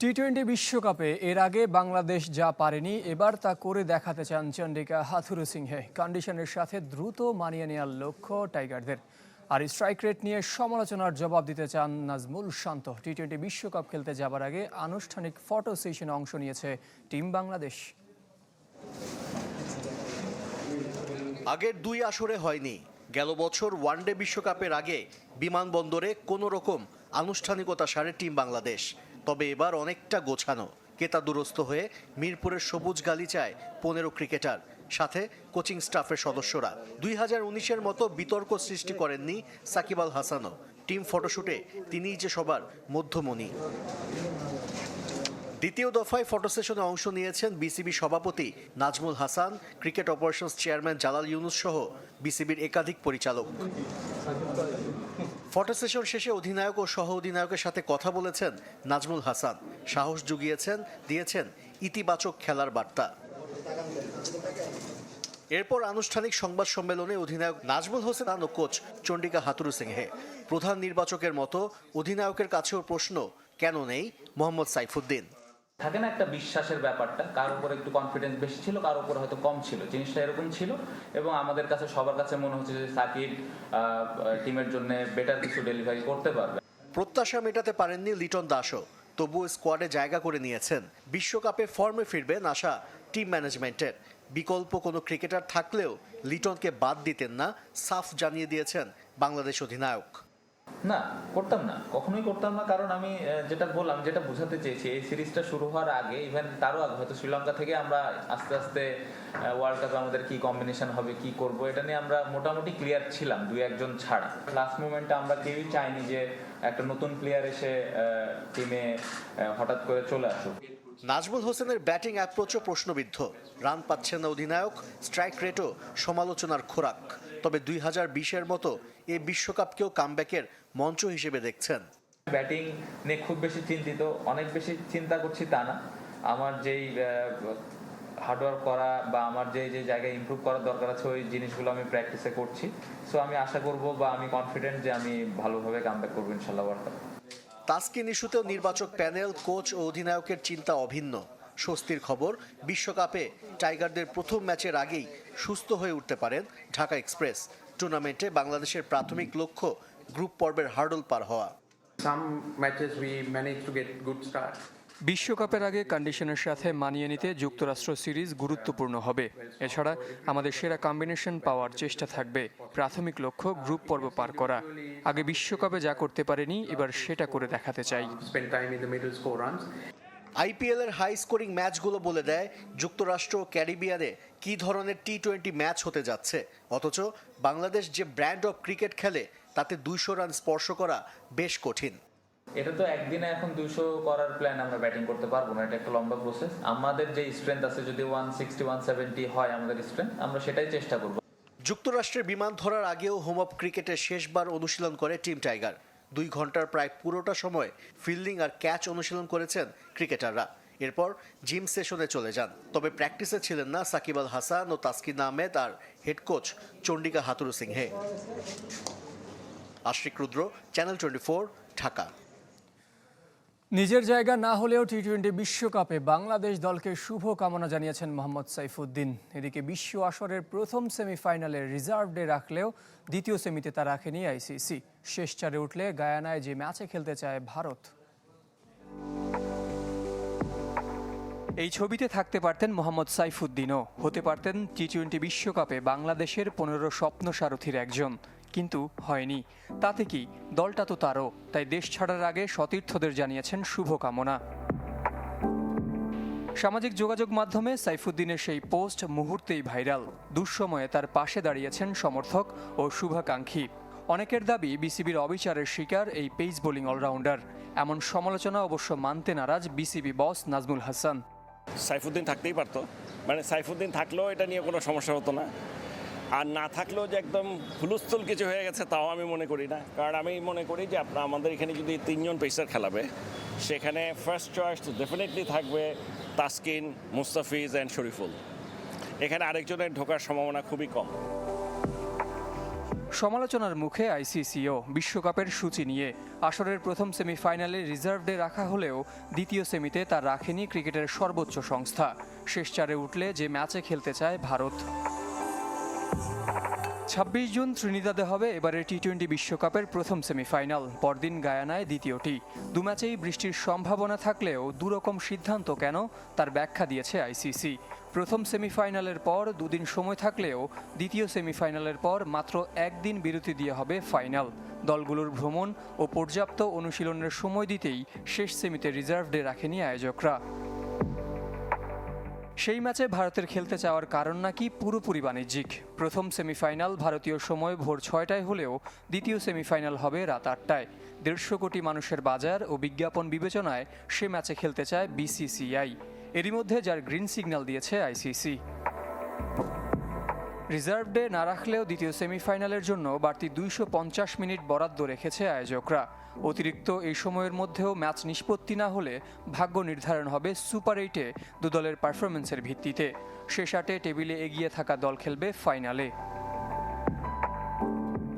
T twenty বিশ্বকাপে এর আগে বাংলাদেশ যা পারেনি, এবার তা করে দেখাতে চান চন্ডিকা হাথুরু সিংহে কন্ডিশনের সাথে দ্রুত মানিয়ে নেওয়ার লক্ষ্য টাইগারদের আর স্ট্রাইক রেট নিয়ে সমালোচনার জবাব দিতে চান নাজমুল শান্ত। টি টোয়েন্টি বিশ্বকাপ খেলতে যাবার আগে আনুষ্ঠানিক ফটো সেশনে অংশ নিয়েছে টিম বাংলাদেশ। আগের দুই আসরে হয়নি। গেল বছর ওয়ানডে বিশ্বকাপের আগে বিমানবন্দরে কোনো রকম আনুষ্ঠানিকতা সারে টিম বাংলাদেশ। তবে এবার অনেকটা গোছানো। কেতা দুরস্ত হয়ে মিরপুরের সবুজ গালিচায় পনেরো ক্রিকেটার, সাথে কোচিং স্টাফের সদস্যরা। দুই হাজার উনিশের মতো বিতর্ক সৃষ্টি করেননি সাকিব আল হাসানও। টিম ফটোশুটে তিনিই যে সবার মধ্যমণি। দ্বিতীয় দফায় ফটো সেশনে অংশ নিয়েছেন বিসিবি সভাপতি Nazmul Hasan, cricket operations chairman Jalal Yunus সহ বিসিবির একাধিক পরিচালক। ফটো সেশন শেষে অধিনায়ক ও সহ অধিনায়কের সাথে কথা বলেছেন নাজমুল হাসান। সাহস জুগিয়েছেন, দিয়েছেন ইতিবাচক খেলার বার্তা। এরপর আনুষ্ঠানিক সংবাদ সম্মেলনে অধিনায়ক নাজমুল হোসেন ও কোচ চন্ডিকা হাতুরু সিংহে। প্রধান নির্বাচকের মতো অধিনায়কের কাছেও প্রশ্ন, কেন নেই? মোহাম্মদ সাইফুদ্দিন। থাকে না একটা বিশ্বাসের ব্যাপারটা, কার উপর একটু কনফিডেন্স বেশি ছিল, কার উপর হয়তো কম ছিল, জিনিসটা এরকম ছিল এবং আমাদের কাছে, সবার কাছে মনে হচ্ছে যে সাকিব টিমের জন্য বেটার কিছু ডেলিভারি করতে পারবে। প্রত্যাশা মেটাতে পারেননি লিটন দাসও, তবুও স্কোয়াডে জায়গা করে নিয়েছেন। বিশ্বকাপে ফর্মে ফিরবেন আশা টিম ম্যানেজমেন্টের বিকল্প কোনো ক্রিকেটার থাকলেও লিটনকে বাদ দিতেন না, সাফ জানিয়ে দিয়েছেন বাংলাদেশ অধিনায়ক। না, করতাম না। কখনোই করতাম না, কারণ আমি যেটা বললাম, যেটা বোঝাতে চেয়েছি, এই সিরিজটা শুরু হওয়ার আগে ইভেন তারও আগে, হয়তো শ্রীলঙ্কা থেকে আমরা আস্তে আস্তে ওয়ার্ল্ড কাপে আমাদের কি কম্বিনেশন হবে, কি করব, এটা নিয়ে আমরা মোটামুটি ক্লিয়ার ছিলাম, দুই একজন ছাড়া। লাস্ট মোমেন্টে আমরা কেউই চাইনি যে একটা নতুন প্লেয়ার এসে টিমে হঠাৎ করে চলে আসুক। নাজমুল হোসেনের ব্যাটিং অ্যাপ্রোচও প্রশ্নবিদ্ধ। রান পাচ্ছেন না অধিনায়ক স্ট্রাইক রেটও সমালোচনার খোরাক। তবে দুই হাজার বিশের মতো এই বিশ্বকাপকেও কামব্যাকের মঞ্চ হিসেবে দেখছেন। ব্যাটিং নিয়ে খুব বেশি চিন্তিত অনেক বেশি চিন্তা করছি তা না। আমার যেই হার্ডওয়ার্ক করা বা আমার যে যে জায়গায় ইমপ্রুভ করার দরকার আছে ওই জিনিসগুলো আমি প্র্যাকটিসে করছি। সো আমি আশা করব বা আমি কনফিডেন্ট যে আমি ভালোভাবে কামব্যাক করব ইনশাল্লাহ তাস্কিন ইস্যুতেও নির্বাচক প্যানেল কোচ ও অধিনায়কের চিন্তা অভিন্ন। স্বস্তির খবর। বিশ্বকাপে টাইগারদের প্রথম ম্যাচের আগেই সুস্থ হয়ে উঠতে পারেন ঢাকা এক্সপ্রেস। টুর্নামেন্টে বাংলাদেশের প্রাথমিক লক্ষ্য গ্রুপ পর্বের হার্ডল পার হওয়া. বিশ্বকাপের আগে কন্ডিশনের সাথে মানিয়ে নিতে যুক্তরাষ্ট্র সিরিজ গুরুত্বপূর্ণ হবে। এছাড়া আমাদের সেরা কম্বিনেশন পাওয়ার চেষ্টা থাকবে। প্রাথমিক লক্ষ্য গ্রুপ পর্ব পার করা। আগে বিশ্বকাপে যা করতে পারেনি এবার সেটা করে দেখাতে চাই। Spend time in the middle, score runs. IPL এর হাই স্কোরিং ম্যাচগুলো বলে দেয় যুক্তরাষ্ট্র ও ক্যারিবিয়ানে কি ধরনের টি টোয়েন্টি ম্যাচ হতে যাচ্ছে। অথচ বাংলাদেশ যে ব্র্যান্ড অফ ক্রিকেট খেলে তাতে দুইশো রান স্পর্শ করা বেশ কঠিন। এটা তো একদিনে এখন দুশো করার প্ল্যান আমরা ব্যাটিং করতে পারব না এটা একটা লম্বা প্রসেস আমাদের যে স্ট্রেংথ আছে যদি ওয়ান সিক্সটি ওয়ান সেভেন্টি হয় আমাদের স্ট্রেংথ আমরা সেটাই চেষ্টা করব। যুক্তরাষ্ট্রের বিমান ধরার আগেও হোম অফ ক্রিকেটে শেষবার অনুশীলন করে টিম টাইগার দুই ঘণ্টার প্রায় পুরোটা সময় ফিল্ডিং আর ক্যাচ অনুশীলন করেছেন ক্রিকেটাররা। এরপর জিম সেশনে চলে যান। তবে প্র্যাকটিসে ছিলেন না সাকিব আল হাসান ও তাসকিন আহমেদ আর head coach Chandika Hathurusingha. Ashik Rudra, channel twenty Dhaka. নিজের জায়গা না হলেও টি টোয়েন্টি বিশ্বকাপে বাংলাদেশ দলকে শুভ কামনা জানিয়েছেন মোহাম্মদ সাইফুদ্দিন। এদিকে বিশ্ব আসরের প্রথম সেমিফাইনালে রিজার্ভ ডে রাখলেও দ্বিতীয় সেমিতে তা রাখেনি আইসিসি। শেষ চারে উঠলে গায়ানায় যে ম্যাচে খেলতে চায় ভারত। এই ছবিতে থাকতে পারতেন মোহাম্মদ সাইফুদ্দিনও। হতে পারতেন টি টোয়েন্টি বিশ্বকাপে বাংলাদেশের পনেরো স্বপ্ন সারথীর একজন। কিন্তু হয়নি। তাতে কি দলটা তো তারও, তাই দেশ ছাড়ার আগে সতীর্থদের জানিয়েছেন শুভকামনা। সামাজিক যোগাযোগ মাধ্যমে সাইফুদ্দিনের সেই পোস্ট মুহূর্তেই ভাইরাল। দুঃসময়ে তার পাশে দাঁড়িয়েছেন সমর্থক ও শুভাকাঙ্ক্ষী। অনেকের দাবি, বিসিবির অবিচারের শিকার এই পেস বোলিং অলরাউন্ডার। এমন সমালোচনা অবশ্য মানতে নারাজ বিসিবি বস নাজমুল হাসান। সাইফুদ্দিন থাকতেই পারতো। মানে সাইফুদ্দিন থাকলেও এটা নিয়ে কোনো সমস্যা হতো না। আর না থাকলেও যে একদম হুলস্থুল কিছু হয়ে গেছে, তাও আমি মনে করি না। কারণ আমি মনে করি যে আপনার আমাদের এখানে যদি তিনজন পেসার খেলাবে, সেখানে ফার্স্ট চয়েস ডেফিনেটলি থাকবে তাসকিন, মুস্তাফিজ অ্যান্ড শরীফুল। এখানে আরেকজনের ঢোকার সম্ভাবনা খুবই কম। সমালোচনার মুখে আইসিসিও বিশ্বকাপের সূচি নিয়ে। আসরের প্রথম সেমিফাইনালে রিজার্ভ ডে রাখা হলেও দ্বিতীয় সেমিতে তা রাখেনি ক্রিকেটের সর্বোচ্চ সংস্থা। শেষ চারে উঠলে যে ম্যাচে খেলতে চায় ভারত। ছাব্বিশ জুন ত্রিনিদাদে হবে এবারে টি টোয়েন্টি বিশ্বকাপের প্রথম সেমিফাইনাল, পরদিন গায়ানায় দ্বিতীয়টি। দু ম্যাচেই বৃষ্টির সম্ভাবনা থাকলেও দুরকম সিদ্ধান্ত কেন তার ব্যাখ্যা দিয়েছে আইসিসি প্রথম সেমিফাইনালের পর দুদিন সময় থাকলেও দ্বিতীয় সেমিফাইনালের পর মাত্র একদিন বিরতি দিয়ে হবে ফাইনাল। দলগুলোর ভ্রমণ ও পর্যাপ্ত অনুশীলনের সময় দিতেই শেষ সেমিতে রিজার্ভ ডে রাখেনি আয়োজকরা। সেই ম্যাচে ভারতের খেলতে চাওয়ার কারণ নাকি পুরোপুরি বাণিজ্যিক। প্রথম সেমিফাইনাল ভারতীয় সময় ভোর ছয়টায় হলেও দ্বিতীয় সেমিফাইনাল হবে রাত আটটায়। দেড়শো কোটি মানুষের বাজার ও বিজ্ঞাপন বিবেচনায় সে ম্যাচে খেলতে চায় বিসিসিআই। এরই মধ্যে যার গ্রিন সিগন্যাল দিয়েছে আইসিসি। রিজার্ভ ডে না রাখলেও দ্বিতীয় সেমিফাইনালের জন্য বাড়তি দুইশো পঞ্চাশ মিনিট বরাদ্দ রেখেছে আয়োজকরা। অতিরিক্ত এই সময়ের মধ্যেও ম্যাচ নিষ্পত্তি না হলে ভাগ্য নির্ধারণ হবে সুপার এইটে দু দলের পারফরমেন্সের ভিত্তিতে। শেষ আটে টেবিলে এগিয়ে থাকা দল খেলবে ফাইনালে।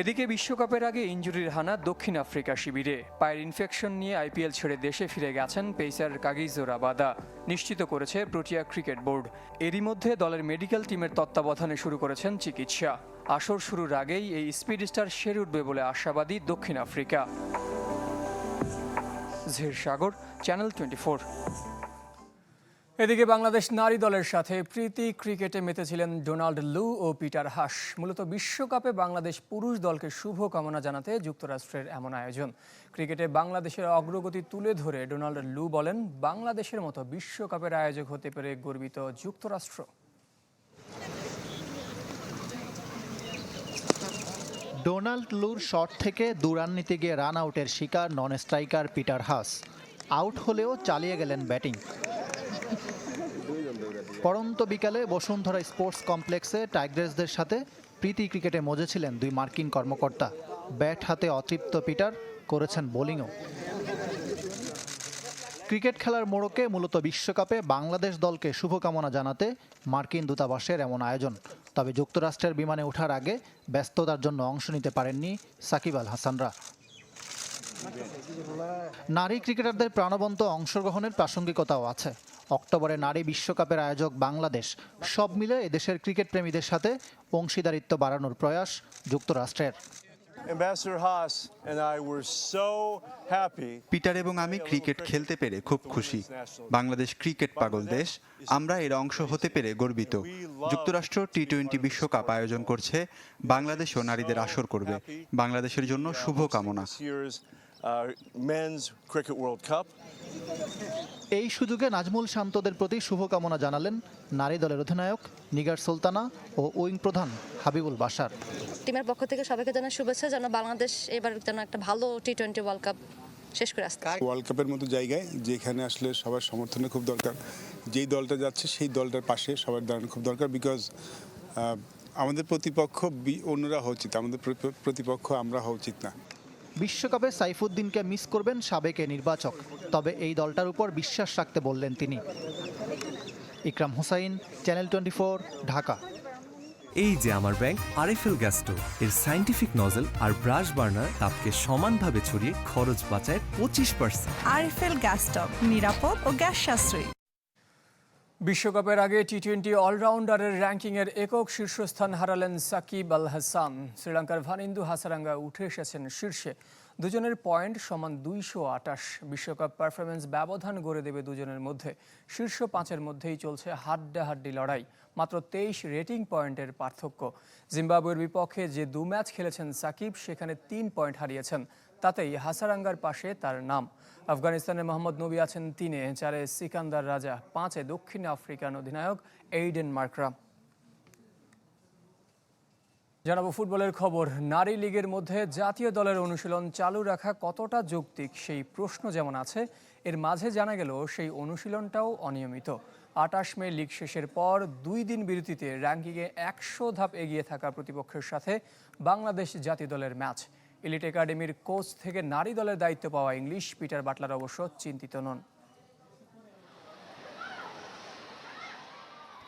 এদিকে বিশ্বকাপের আগে ইঞ্জুরির হানা দক্ষিণ আফ্রিকা শিবিরে। পায়ের ইনফেকশন নিয়ে আইপিএল ছেড়ে দেশে ফিরে গেছেন পেসার কাগিজো রাবাদা। নিশ্চিত করেছে প্রোটিয়া ক্রিকেট বোর্ড। এরই মধ্যে দলের মেডিকেল টিমের তত্ত্বাবধানে শুরু করেছেন চিকিৎসা। আসর শুরুর আগেই এই স্পিড স্টার সেরে উঠবে বলে আশাবাদী দক্ষিণ আফ্রিকা। ঝির সাগর চ্যানেল টোয়েন্টি ফোর এদিকে বাংলাদেশ নারী দলের সাথে প্রীতি ক্রিকেটে মেতেছিলেন ডোনাল্ড লু ও পিটার হাস। মূলত বিশ্বকাপে বাংলাদেশ পুরুষ দলকে শুভ কামনা জানাতে যুক্তরাষ্ট্রের এমন আয়োজন। ক্রিকেটে বাংলাদেশের অগ্রগতি তুলে ধরে ডোনাল্ড লু বলেন, বাংলাদেশের মতো বিশ্বকাপের আয়োজক হতে পেরে গর্বিত যুক্তরাষ্ট্র। ডোনাল্ড লুর শট থেকে দু রান নিতে গিয়ে রান আউটের শিকার non striker Peter Hass. Out হলেও চালিয়ে গেলেন ব্যাটিং। পরন্ত বিকালে বসুন্ধরা স্পোর্টস কমপ্লেক্সে টাইগ্রেসদের সাথে প্রীতি ক্রিকেটে মজেছিলেন দুই মার্কিন কর্মকর্তা। ব্যাট হাতে অতৃপ্ত পিটার করেছেন বোলিংও। ক্রিকেট খেলার মোড়কে মূলত বিশ্বকাপে বাংলাদেশ দলকে শুভকামনা জানাতে মার্কিন দূতাবাসের এমন আয়োজন। তবে যুক্তরাষ্ট্রের বিমানে ওঠার আগে ব্যস্ততার জন্য অংশ নিতে পারেননি সাকিব আল হাসানরা। নারী ক্রিকেটারদের প্রাণবন্ত অংশগ্রহণের প্রাসঙ্গিকতাও আছে। অক্টোবরে নারী বিশ্বকাপের আয়োজক বাংলাদেশ সব মিলে এদেশের ক্রিকেট প্রেমীদের সাথে অংশীদারিত্ব বাড়ানোর প্রয়াস যুক্তরাষ্ট্রের। পিটার এবং আমি ক্রিকেট খেলতে পেরে খুব খুশি। বাংলাদেশ ক্রিকেট পাগল দেশ আমরা এর অংশ হতে পেরে গর্বিত। যুক্তরাষ্ট্র টি টোয়েন্টি বিশ্বকাপ আয়োজন করছে। বাংলাদেশও নারীদের আসর করবে। বাংলাদেশের জন্য শুভ Men's Cricket World Cup. এই সুযোগে নাজমুল শান্তদের প্রতি শুভকামনা জানালেন নারী দলের অধিনায়ক নিগার সুলতানা ও উইং প্রধান হাবিবুল বাশার। টিমের পক্ষ থেকে সবাইকে জানাই শুভেচ্ছা যেন বাংলাদেশ এবার যেন একটা ভালো টি টোয়েন্টি ওয়ার্ল্ড কাপ শেষ করে আসতে ওয়ার্ল্ড কাপের মতো জায়গায় যেখানে আসলে সবার সমর্থনের খুব দরকার যেই দলটা যাচ্ছে সেই দলটার পাশে সবার দাঁড়ানো খুব দরকার বিকজ আমাদের প্রতিপক্ষ বি- অন্যরা হওয়া উচিত আমাদের প্রতিপক্ষ আমরা হওয়া উচিত না। বিশ্বকাপে সাইফুদ্দিনকে মিস করবেন সাবেক এ নির্বাচক। তবে এই দলটার উপর বিশ্বাস রাখতে বললেন তিনি। Ikram Hussain channel twenty Dhaka. এই যে আমার ব্যাংক আরএফএল গ্যাস স্টোভ এর সাইন্টিফিক নজল আর ব্রাশ বার্নার তাপকে সমানভাবে ছড়িয়ে খরচ বাঁচায় পঁচিশ পার্সেন্ট। আরএফএল গ্যাস স্টোভ নিরাপদ ও গ্যাস সাশ্রয়ী। বিশ্বকাপের আগে টি টোয়েন্টি অলরাউন্ডারের র্যাঙ্কিংয়ের একক শীর্ষস্থান হারালেন সাকিব আল হাসান শ্রীলঙ্কার ভানিন্দু হাসারাঙ্গা উঠে এসেছেন শীর্ষে। দুজনের পয়েন্ট সমান দুইশো আটাশ। বিশ্বকাপ পারফরমেন্স ব্যবধান গড়ে দেবে দুজনের মধ্যে। শীর্ষ পাঁচের মধ্যেই চলছে হাড্ডাহাড্ডি লড়াই। মাত্র তেইশ রেটিং পয়েন্টের পার্থক্য। জিম্বাবুয়ের বিপক্ষে যে দু ম্যাচ খেলেছেন সাকিব, সেখানে তিন পয়েন্ট হারিয়েছেন। তাতেই হাসারাঙ্গার পাশে তার নাম। আফগানিস্তানের মোহাম্মদ নবী আছেন তিনে, চারে সিকান্দার রাজা, পাঁচে দক্ষিণ আফ্রিকান অধিনায়ক এইডেন মার্করাম জানাব ফুটবলের খবর। নারী লীগের মধ্যে জাতীয় দলের অনুশীলন চালু রাখা কতটা যৌক্তিক সেই প্রশ্ন যেমন আছে, এর মাঝে জানা গেল সেই অনুশীলনটাও অনিয়মিত। আটাশ মে লিগ শেষের পর দুই দিন বিরতিতে র্যাঙ্কিংয়ে একশো ধাপ এগিয়ে থাকা প্রতিপক্ষের সাথে বাংলাদেশ জাতীয় দলের ম্যাচ। এলিট একাডেমির কোচ থেকে নারী দলের দায়িত্ব পাওয়া ইংলিশ পিটার বাটলার অবশ্য চিন্তিত নন।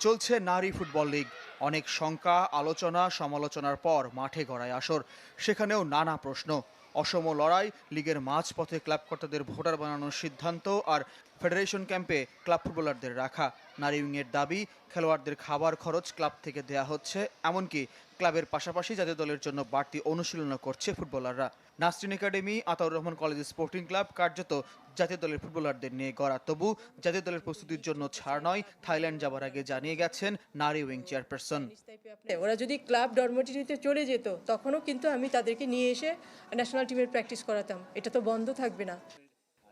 চলছে নারী ফুটবল লিগ। অনেক শঙ্কা, আলোচনা, সমালোচনার পর মাঠে গড়ায় আসর। সেখানেও নানা প্রশ্ন। অসম লড়াই, লিগের মাঝপথে ক্লাব কর্তাদের ভোটার বানানোর সিদ্ধান্ত আর ফেডারেশন ক্যাম্পে ক্লাব ফুটবলারদের রাখা। নারী উইংয়ের দাবি, খেলোয়াড়দের খাবার খরচ ক্লাব থেকে দেয়া হচ্ছে, এমনকি ক্লাবের পাশাপাশি জাতীয় দলের জন্য বাড়তি অনুশীলনও করছে ফুটবলাররা। Nasrin academy Ataur Rahman college sporting club কার্যত জাতীয় দলের ফুটবলারদের নিয়ে গড়া। তবু জাতীয় দলের প্রস্তুতির জন্য ছাড় নয় থাইল্যান্ড যাবার আগে জানিয়ে গেছেন নারী উইং চেয়ারপারসন। ওরা যদি ক্লাব ডরমেটরিতে চলে যেত তখনও কিন্তু আমি তাদেরকে নিয়ে এসে ন্যাশনাল টিমের প্র্যাকটিস করাতাম। এটা তো বন্ধ থাকবে না।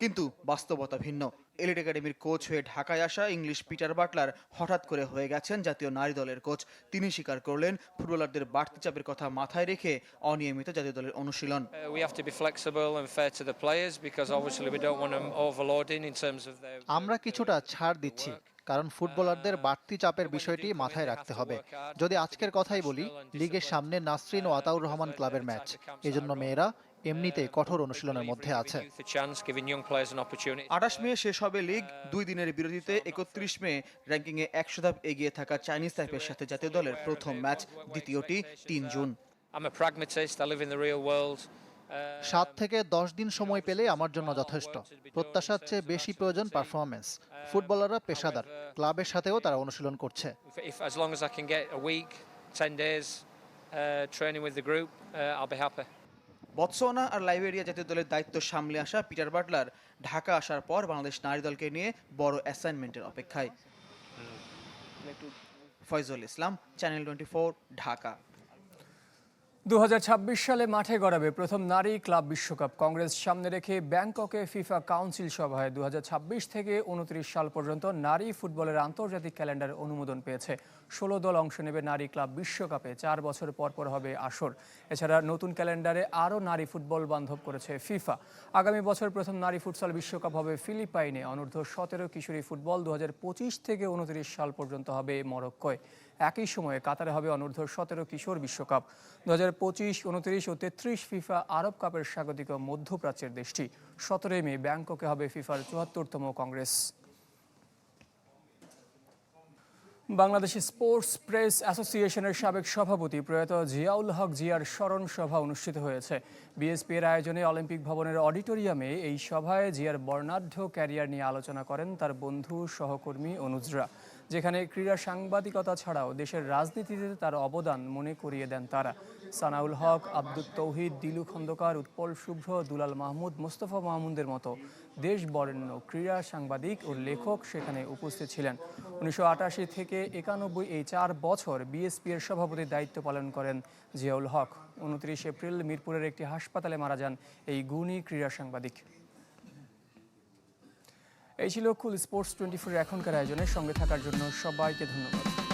কিন্তু বাস্তবতা ভিন্ন। এলিট একাডেমির কোচ হয়ে ঢাকায় আসা ইংলিশ পিটার বাটলার হঠাৎ করে হয়ে গেছেন জাতীয় নারী দলের কোচ। তিনি স্বীকার করলেন ফুটবলারদের বাড়তি চাপের কথা মাথায় রেখে অনিয়মিত জাতীয় দলের অনুশীলন। Uh. আমরা কিছুটা ছাড় দিচ্ছি কারণ ফুটবলারদের বাড়তি চাপের বিষয়টি মাথায় রাখতে হবে। যদি আজকের কথাই বলি লিগের সামনে নাসরিন ও আতাউর রহমান ক্লাবের ম্যাচ। এজন্য মেয়েরা এমনিতেই কঠোর অনুশীলনের মধ্যে আছে. আঠাশ মে শেষ হবে লিগ দুই দিনের বিরতিতে একত্রিশ মে র্যাঙ্কিংয়ে একশো ধাপ এগিয়ে থাকা চাইনিজ টাইপের সাথে জাতীয় দলের প্রথম ম্যাচ দ্বিতীয়টি তিন জুন। সাত থেকে দশ দিন সময় পেলে আমার জন্য যথেষ্ট। প্রত্যাশার চেয়ে বেশি প্রয়োজন পারফরমেন্স ফুটবলাররা পেশাদার। ক্লাবের সাথেও তারা অনুশীলন করছে। Uh, training with the group, uh, I'll be happy. Botswana R Liberia জাতীয় দলের দায়িত্ব সামলে আসা পিটার বাটলার ঢাকা আসার পর বাংলাদেশ নারী দলকে নিয়ে বড় অ্যাসাইনমেন্টের অপেক্ষায়। Foyzul Islam channel twenty Dhaka. দু হাজার ছাব্বিশ সালে মাঠে গড়াবে প্রথম নারী ক্লাব বিশ্বকাপ। কংগ্রেস সামনে রেখে ব্যাংককে ফিফা কাউন্সিল সভায় দু হাজার ছাব্বিশ থেকে উনত্রিশ সাল পর্যন্ত নারী ফুটবলের আন্তর্জাতিক ক্যালেন্ডার অনুমোদন পেয়েছে। ষোলো দল অংশ নেবে নারী ক্লাব বিশ্বকাপে, চার বছর পর পর হবে আসর। এছাড়া নতুন ক্যালেন্ডারে আরও নারী ফুটবল বান্ধব করেছে ফিফা। আগামী বছর প্রথম নারী ফুটসল বিশ্বকাপ হবে ফিলিপাইনে। অনূর্ধ্ব সতেরো কিশোরী ফুটবল দু হাজার পঁচিশ থেকে উনত্রিশ সাল পর্যন্ত হবে মরক্কোয়। একই সময়ে কাতারে হবে অনূর্ধ্ব সতেরো কিশোর বিশ্বকাপ। দু হাজার পঁচিশ, উনত্রিশ ও তেত্রিশ ফিফা আরব কাপের স্বাগতিক মধ্যপ্রাচ্যের দেশটি। সতেরোই মে ব্যাংককে হবে ফিফার চুয়াত্তরতম কংগ্রেস। বাংলাদেশ স্পোর্টস প্রেস অ্যাসোসিয়েশনের সাবেক সভাপতি প্রয়াত জিয়াউল হক জিয়ার স্মরণ সভা অনুষ্ঠিত হয়েছে। বিএসপি এর আয়োজনে অলিম্পিক ভবনের অডিটোরিয়ামে এই সভায় জিয়ার বর্ণাঢ্য ক্যারিয়ার নিয়ে আলোচনা করেন তার বন্ধু, সহকর্মী অনুজরা। যেখানে ক্রীড়া সাংবাদিকতা ছাড়াও দেশের রাজনীতিতে তার অবদান মনে করিয়ে দেন তারা। সানাউল হক আব্দুল তৌহিদ, দিলু খন্দকার, উৎপল শুভ্র, দুলাল মাহমুদ, মোস্তফা মাহমুদের মতো দেশ বরেণ্য ক্রীড়া সাংবাদিক ও লেখক সেখানে উপস্থিত ছিলেন। উনিশশো আটাশি থেকে একানব্বই এই চার বছর বিএসপি এর সভাপতির দায়িত্ব পালন করেন জিয়াউল হক। উনত্রিশ এপ্রিল মিরপুরের একটি হাসপাতালে মারা যান এই গুণী ক্রীড়া সাংবাদিক। এই ছিল কুল স্পোর্টস টোয়েন্টি ফোর এখনকার আয়োজনের সঙ্গে থাকার জন্য সবাইকে ধন্যবাদ।